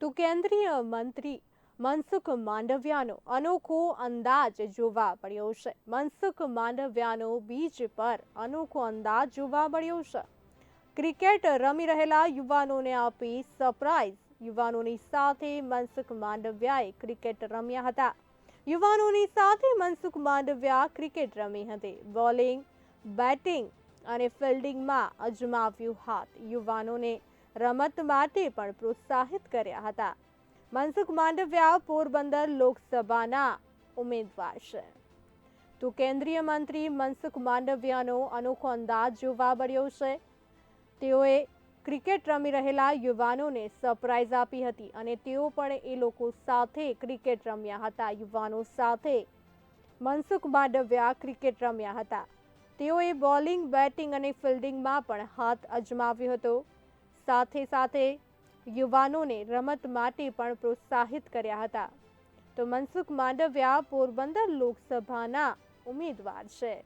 તો કેન્દ્રીય મંત્રી મનસુખ માંડવિયાનો અનોખો અંદાજ જોવા મળ્યો છે. મનસુખ માંડવિયાનો બીચ પર અનોખો અંદાજ જોવા મળ્યો છે. ક્રિકેટ રમી રહેલા યુવાનોને આપી સરપ્રાઇઝ યુવાનોની સાથે મનસુખ માંડવિયાએ ક્રિકેટ રમ્યા હતા. યુવાનોની સાથે મનસુખ માંડવિયા ક્રિકેટ રમી હતી. બોલિંગ, બેટિંગ અને ફિલ્ડિંગમાં અજમાવ્યું હાથ. યુવાનોને રમત માટે પણ પ્રોત્સાહિત કર્યા હતા. મનસુખ માંડવિયા પોરબંદર લોકસભાના ઉમેદવાર છે. તો કેન્દ્રીય મંત્રી મનસુખ માંડવિયાનો અનોખો અંદાજ જોવા મળ્યો છે. તેઓએ ક્રિકેટ રમી રહેલા યુવાનોને સરપ્રાઇઝ આપી હતી અને તેઓ પણ એ લોકો સાથે ક્રિકેટ રમ્યા હતા. યુવાનો સાથે મનસુખ માંડવિયા ક્રિકેટ રમ્યા હતા. તેઓએ બોલિંગ, બેટિંગ અને ફિલ્ડિંગમાં પણ હાથ અજમાવ્યો હતો. સાથે સાથે યુવાનોને રમત માટે પણ પ્રોત્સાહિત કર્યા હતા. તો મનસુખ માંડવિયા પોરબંદર લોકસભાના ઉમેદવાર છે.